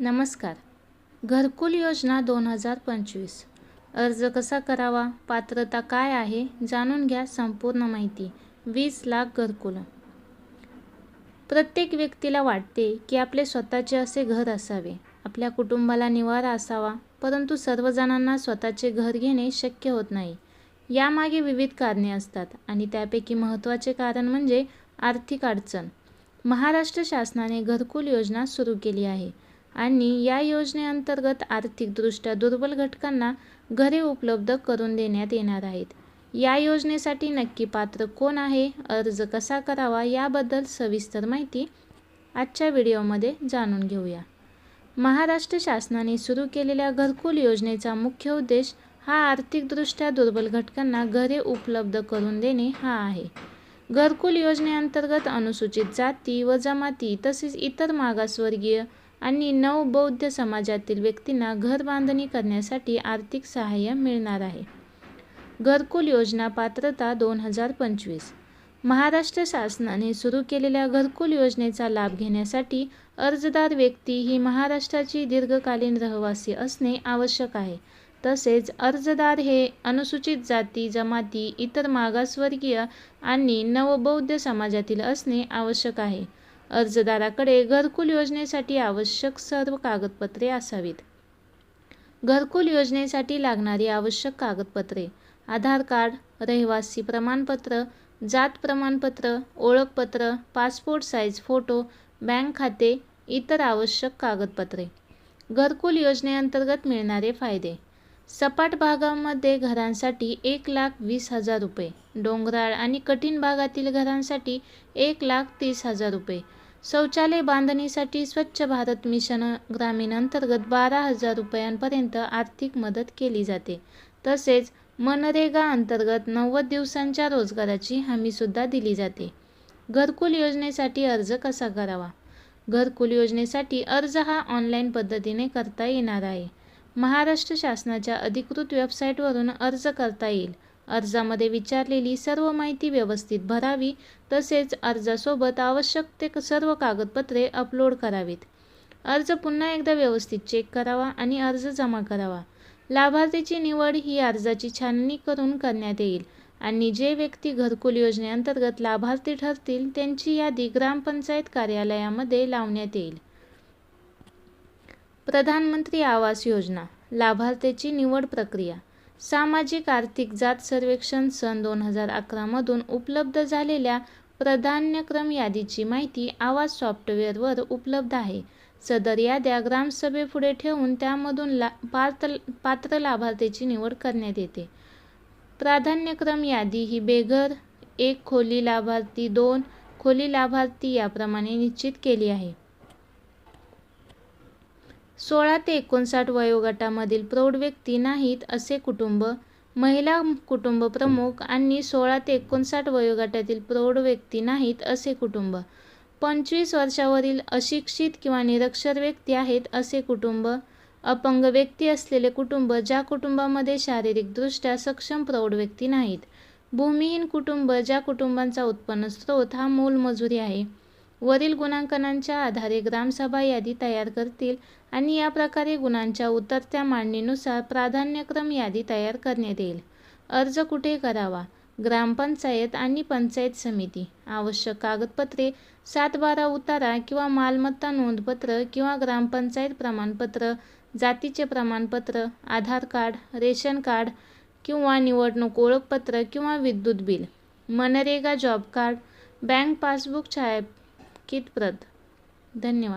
नमस्कार. घरकुल योजना दोन हजार पंचवीस. अर्ज कसा करावा? पात्रता काय आहे? जाणून घ्या संपूर्ण माहिती. वीस लाख घरकुल. प्रत्येक व्यक्तीला वाटते की आपले स्वतःचे असे घर असावे. आपल्या कुटुंबाला निवारा असावा. परंतु सर्वजणांना स्वतःचे घर घेणे शक्य होत नाही. यामागे विविध कारणे असतात आणि त्यापैकी महत्त्वाचे कारण म्हणजे आर्थिक अडचण. महाराष्ट्र शासनाने घरकुल योजना सुरू केली आहे. आणि या योजनेअंतर्गत आर्थिकदृष्ट्या दुर्बल घटकांना घरे उपलब्ध करून देण्यात येणार आहेत. या योजनेसाठी नक्की पात्र कोण आहे? अर्ज कसा करावा? याबद्दल सविस्तर माहिती आजच्या व्हिडिओमध्ये जाणून घेऊया. महाराष्ट्र शासनाने सुरू केलेल्या घरकुल योजनेचा मुख्य उद्देश हा आर्थिकदृष्ट्या दुर्बल घटकांना घरे उपलब्ध करून देणे हा आहे. घरकुल योजनेअंतर्गत अनुसूचित जाती व जमाती तसेच इतर मागासवर्गीय आणि नवबौद्ध समाजातील व्यक्तींना घर बांधणी करण्यासाठी आर्थिक सहाय्य मिळणार आहे. घरकुल योजना पात्रता दोन हजार पंचवीस. महाराष्ट्र शासनाने सुरू केलेल्या घरकुल योजनेचा लाभ घेण्यासाठी अर्जदार व्यक्ती ही महाराष्ट्राची दीर्घकालीन रहिवासी असणे आवश्यक आहे. तसेच अर्जदार हे अनुसूचित जाती जमाती इतर मागासवर्गीय आणि नवबौद्ध समाजातील असणे आवश्यक आहे. अर्जदाराकडे घरकुल योजनेसाठी आवश्यक सर्व कागदपत्रे असावीत. घरकुल योजनेसाठी लागणारी आवश्यक कागदपत्रे आधार कार्ड रहिवासी प्रमाणपत्र जात प्रमाणपत्र ओळखपत्र पासपोर्ट साईज फोटो बँक खाते इतर आवश्यक कागदपत्रे. घरकुल योजनेअंतर्गत मिळणारे फायदे. सपाट भागामध्ये घरांसाठी एक लाख वीस हजार रुपये डोंगराळ आणि कठीण भागातील घरांसाठी एक लाख तीस हजार रुपये शौचालय बांधणीसाठी स्वच्छ भारत मिशन ग्रामीण अंतर्गत बारा हजार रुपयांपर्यंत आर्थिक मदत केली जाते. तसेच मनरेगा अंतर्गत नव्वद दिवसांच्या रोजगाराची हमीसुद्धा दिली जाते. घरकुल योजनेसाठी अर्ज कसा करावा? घरकुल योजनेसाठी अर्ज हा ऑनलाईन पद्धतीने करता येणार आहे. महाराष्ट्र शासनाच्या अधिकृत वेबसाईटवरून अर्ज करता येईल. अर्जामध्ये विचारलेली सर्व माहिती व्यवस्थित भरावी तसेच अर्जासोबत आवश्यक ते सर्व कागदपत्रे अपलोड करावीत. अर्ज पुन्हा एकदा व्यवस्थित चेक करावा आणि अर्ज जमा करावा. लाभार्थीची निवड ही अर्जाची छाननी करून करण्यात येईल आणि जे व्यक्ती घरकुल योजनेअंतर्गत लाभार्थी ठरतील त्यांची यादी ग्रामपंचायत कार्यालयामध्ये लावण्यात येईल. प्रधानमंत्री आवास योजना लाभार्थ्याची निवड प्रक्रिया. सामाजिक आर्थिक जात सर्वेक्षण सन दोन हजार अकरामधून उपलब्ध झालेल्या प्राधान्यक्रम यादीची माहिती आवाज सॉफ्टवेअरवर उपलब्ध आहे. सदर याद्या ग्रामसभेपुढे ठेवून त्यामधून ला पात्र पात्र लाभार्थीची निवड करण्यात येते. प्राधान्यक्रम यादी ही बेघर एक खोली लाभार्थी दोन खोली लाभार्थी याप्रमाणे निश्चित केली आहे. सोळा ते एकोणसाठ वयोगटामधील प्रौढ व्यक्ती नाहीत असे कुटुंब महिला कुटुंब प्रमुख आणि सोळा ते एकोणसाठ वयोगटातील प्रौढ व्यक्ती नाहीत असे कुटुंब. पंचवीस वर्षावरील अशिक्षित किंवा निरक्षर व्यक्ती आहेत असे कुटुंब. अपंग व्यक्ती असलेले कुटुंब ज्या कुटुंबामध्ये शारीरिकदृष्ट्या सक्षम प्रौढ व्यक्ती नाहीत. भूमिहीन कुटुंब ज्या कुटुंबांचा उत्पन्न स्रोत हा मूलमजुरी आहे. वरील गुणांकनांच्या आधारे ग्रामसभा यादी तयार करतील आणि या प्रकारे गुणांच्या उतरत्या मांडणीनुसार प्राधान्यक्रम यादी तयार करण्यात येईल. अर्ज कुठे करावा? ग्रामपंचायत आणि पंचायत समिती. आवश्यक कागदपत्रे सात बारा उतारा किंवा मालमत्ता नोंदपत्र किंवा ग्रामपंचायत प्रमाणपत्र जातीचे प्रमाणपत्र आधार कार्ड रेशन कार्ड किंवा निवडणूक ओळखपत्र किंवा विद्युत bill MNREGA job card bank passbook छाया प्रत धन्यवाद.